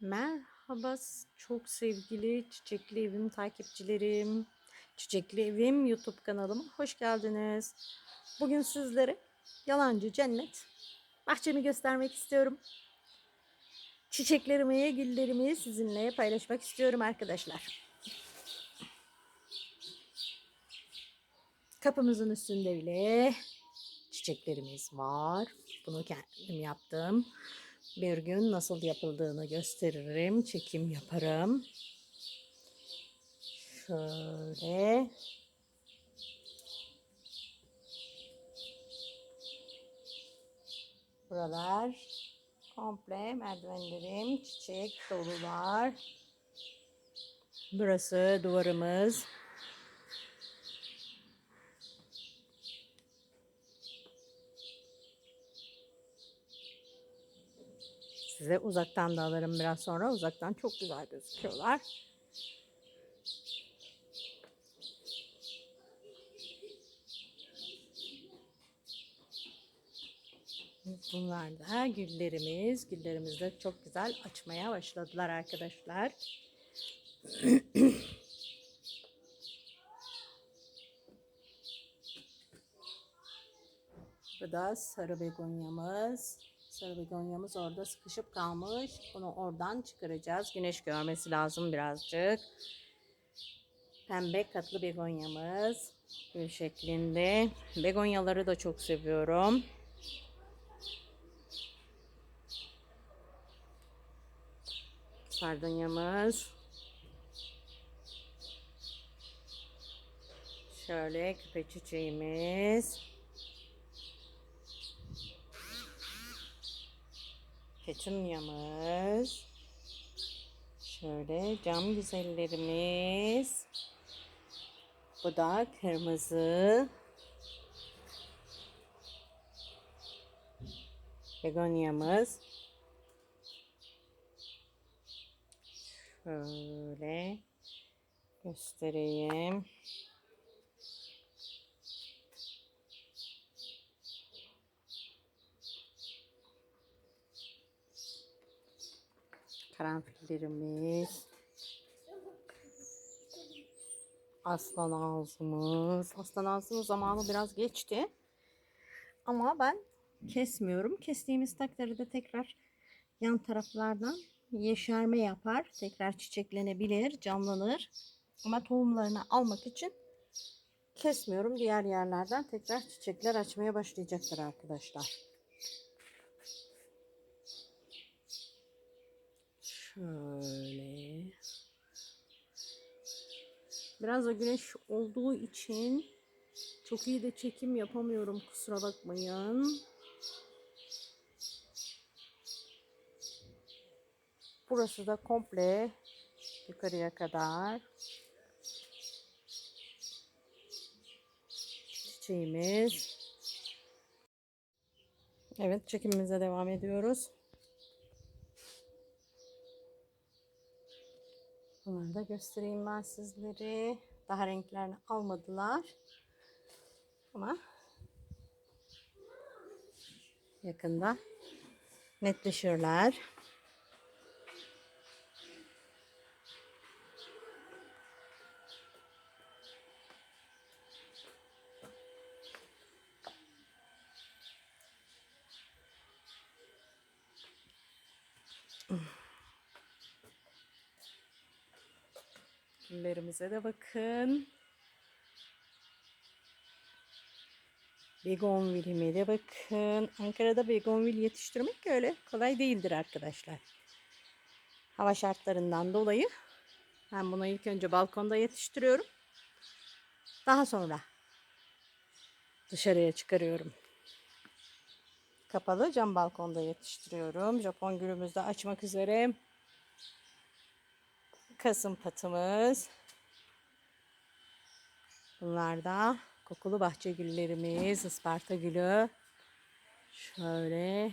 Merhaba çok sevgili Çiçekli Evim takipçilerim. Çiçekli Evim YouTube kanalıma hoş geldiniz. Bugün sizlere yalancı cennet bahçemi göstermek istiyorum. Çiçeklerimi, güllerimi sizinle paylaşmak istiyorum arkadaşlar. Kapımızın üstünde bile çiçeklerimiz var. Bunu kendim yaptım. Bir gün nasıl yapıldığını gösteririm. Çekim yaparım. Şöyle. Buralar komple merdivenlerim çiçek dolular. Burası duvarımız. Size uzaktan da alırım biraz sonra. Uzaktan çok güzel gözüküyorlar. Bunlar da güllerimiz. Güllerimiz de çok güzel açmaya başladılar arkadaşlar. Bu da sarı begonyamız. Sarı begonyamız orada sıkışıp kalmış. Bunu oradan çıkaracağız. Güneş görmesi lazım birazcık. Pembe katlı begonyamız. Gül şeklinde. Begonyaları da çok seviyorum. Sardunyamız. Şöyle küpe çiçeğimiz. Petunyamız. Şöyle cam güzellerimiz. Bu da kırmızı. Begonyamız. Şöyle göstereyim. Karanfillerimiz. Aslan ağzımız. Aslan ağzımız zamanı biraz geçti. Ama ben kesmiyorum. Kestiğimiz takdirde tekrar yan taraflardan yeşerme yapar. Tekrar çiçeklenebilir, canlanır. Ama tohumlarını almak için kesmiyorum. Diğer yerlerden tekrar çiçekler açmaya başlayacaktır arkadaşlar. Şöyle. Biraz da güneş olduğu için çok iyi de çekim yapamıyorum kusura bakmayın. Burası da komple yukarıya kadar çiçeğimiz. Evet çekimimize devam ediyoruz. Bunları da göstereyim ben sizlere. Daha renklerini almadılar. Ama yakında netleşirler. Güllerimize de bakın. Begonvil'ime de bakın. Ankara'da begonvil yetiştirmek öyle kolay değildir arkadaşlar. Hava şartlarından dolayı ben bunu ilk önce balkonda yetiştiriyorum. Daha sonra dışarıya çıkarıyorum. Kapalı cam balkonda yetiştiriyorum. Japon gülümüz de açmak üzere. Kasım patımız. Bunlar da kokulu bahçe güllerimiz. Isparta gülü. Şöyle.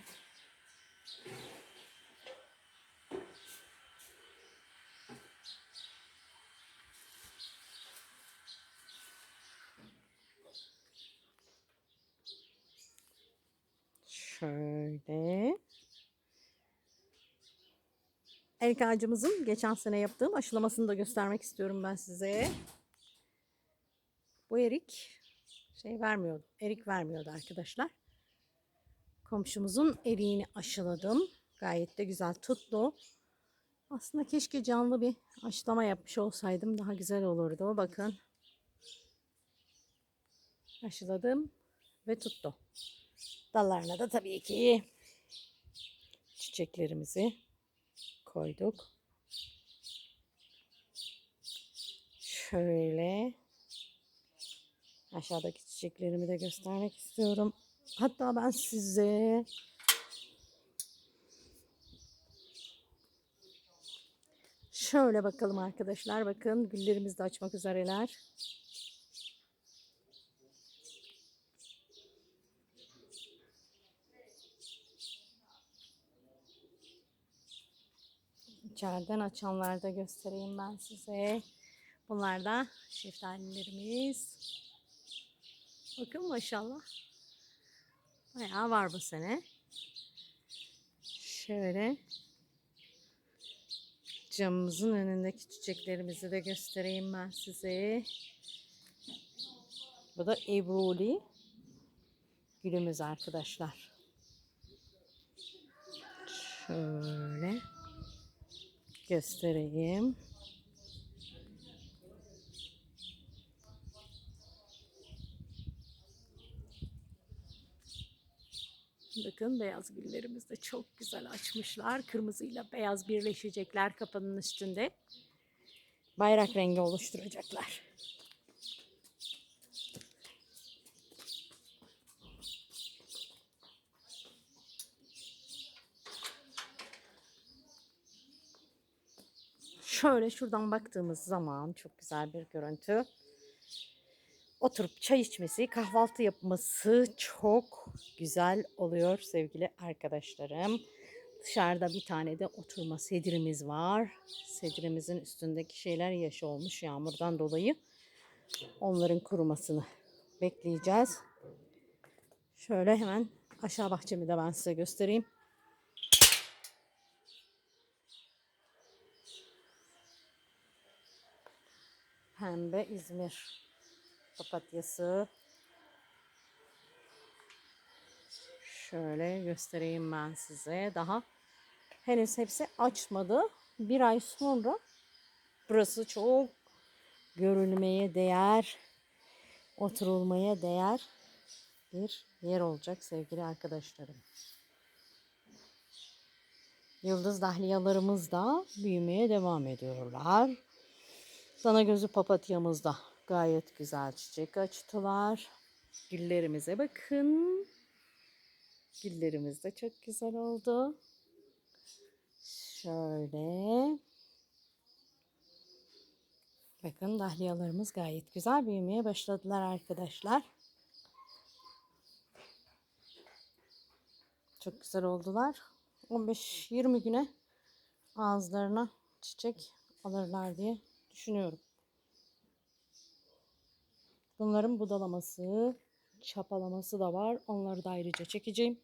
Şöyle. Erik ağacımızın geçen sene yaptığım aşılamasını da göstermek istiyorum ben size. Bu erik şey vermiyordu. Erik vermiyordu arkadaşlar. Komşumuzun eriğini aşıladım. Gayet de güzel tuttu. Aslında keşke canlı bir aşılama yapmış olsaydım daha güzel olurdu. Bakın. Aşıladım ve tuttu. Dallarına da tabii ki çiçeklerimizi koyduk. Şöyle aşağıdaki çiçeklerimi de göstermek istiyorum. Hatta ben size şöyle bakalım arkadaşlar. Bakın güllerimiz de açmak üzereler. İçeriden açanları da göstereyim ben size. Bunlar da şeftalilerimiz. Bakın maşallah. Bayağı var bu sene. Şöyle camımızın önündeki çiçeklerimizi de göstereyim ben size. Bu da Ebruli gülümüz arkadaşlar. Şöyle göstereyim. Bakın beyaz güllerimiz de çok güzel açmışlar. Kırmızıyla beyaz birleşecekler kapının üstünde. Bayrak rengi oluşturacaklar. Şöyle şuradan baktığımız zaman çok güzel bir görüntü. Oturup çay içmesi, kahvaltı yapması çok güzel oluyor sevgili arkadaşlarım. Dışarıda bir tane de oturma sedirimiz var. Sedirimizin üstündeki şeyler yaş olmuş yağmurdan dolayı. Onların kurumasını bekleyeceğiz. Şöyle hemen aşağı bahçemi de ben size göstereyim. Pembe İzmir papatyası. Şöyle göstereyim ben size. Daha henüz hepsi açmadı. Bir ay sonra burası çok görülmeye değer, oturulmaya değer bir yer olacak sevgili arkadaşlarım. Yıldız dahliyalarımız da büyümeye devam ediyorlar. Dana gözü papatyamız da gayet güzel çiçek açtılar. Güllerimize bakın. Güllerimiz de çok güzel oldu. Şöyle. Bakın dahliyalarımız gayet güzel büyümeye başladılar arkadaşlar. Çok güzel oldular. 15-20 güne ağızlarına çiçek alırlar diye düşünüyorum. Bunların budalaması, çapalaması da var. Onları da ayrıca çekeceğim.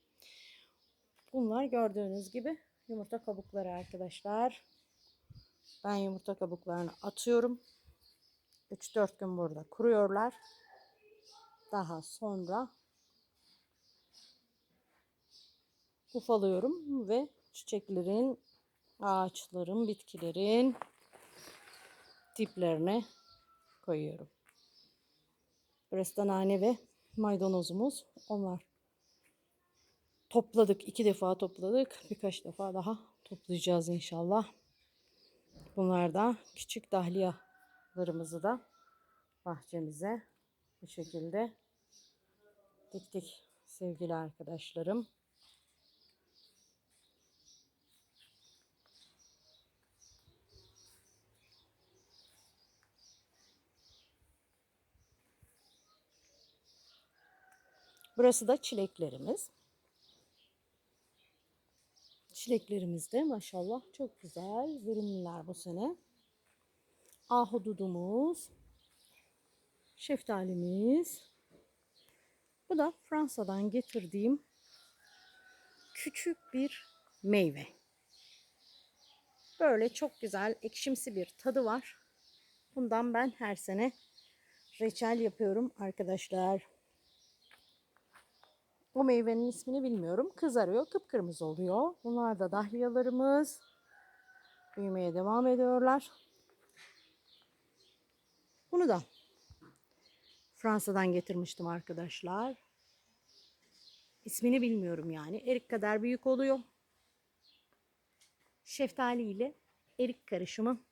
Bunlar gördüğünüz gibi yumurta kabukları arkadaşlar. Ben yumurta kabuklarını atıyorum. 3-4 gün burada kuruyorlar. Daha sonra ufalıyorum ve çiçeklerin, ağaçların, bitkilerin diplerine koyuyorum. Burası nane ve maydanozumuz. Onlar topladık. iki defa topladık. Birkaç defa daha toplayacağız inşallah. Bunlar da küçük dahliyalarımızı da bahçemize bu şekilde diktik sevgili arkadaşlarım. Burası da çileklerimiz. Çileklerimiz de maşallah çok güzel, verimliler bu sene. Ahududumuz, şeftalimiz. Bu da Fransa'dan getirdiğim küçük bir meyve. Böyle çok güzel ekşimsi bir tadı var. Bundan ben her sene reçel yapıyorum arkadaşlar. O meyvenin ismini bilmiyorum. Kızarıyor, kıpkırmızı oluyor. Bunlar da dahliyalarımız. Büyümeye devam ediyorlar. Bunu da Fransa'dan getirmiştim arkadaşlar. İsmini bilmiyorum yani. Erik kadar büyük oluyor. Şeftali ile erik karışımı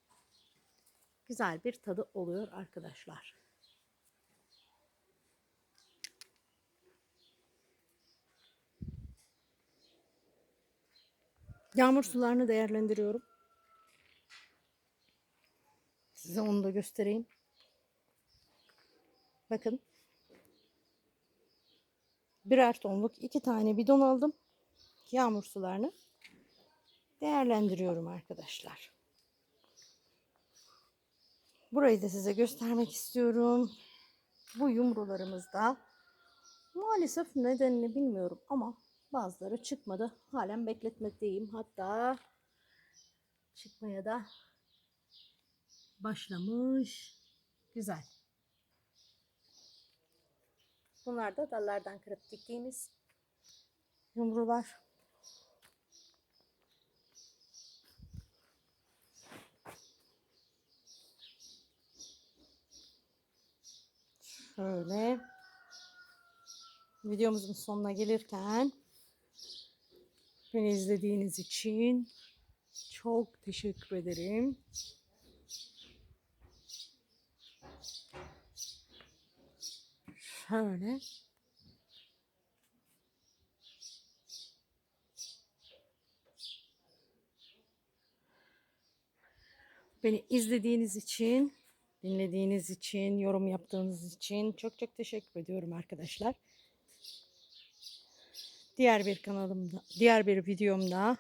güzel bir tadı oluyor arkadaşlar. Yağmur sularını değerlendiriyorum. Size onu da göstereyim. Bakın. Birer tonluk iki tane bidon aldım. Yağmur sularını değerlendiriyorum arkadaşlar. Burayı da size göstermek istiyorum. Bu yumrularımızda maalesef nedenini bilmiyorum ama bazıları çıkmadı. Halen bekletmekteyim. Hatta çıkmaya da başlamış. Güzel. Bunlar da dallardan kırıp diktiğimiz yumrular. Şöyle videomuzun sonuna gelirken beni izlediğiniz için çok teşekkür ederim. Şöyle Beni izlediğiniz için, dinlediğiniz için, yorum yaptığınız için çok çok teşekkür ediyorum arkadaşlar. Diğer bir kanalımda, diğer bir videomda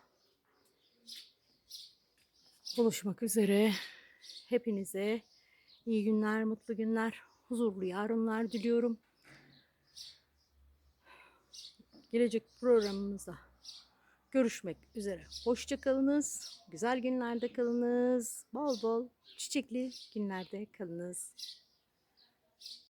buluşmak üzere. Hepinize iyi günler, mutlu günler, huzurlu yarınlar diliyorum. Gelecek programımızda görüşmek üzere. Hoşça kalınız. Güzel günlerde kalınız. Bol bol çiçekli günlerde kalınız.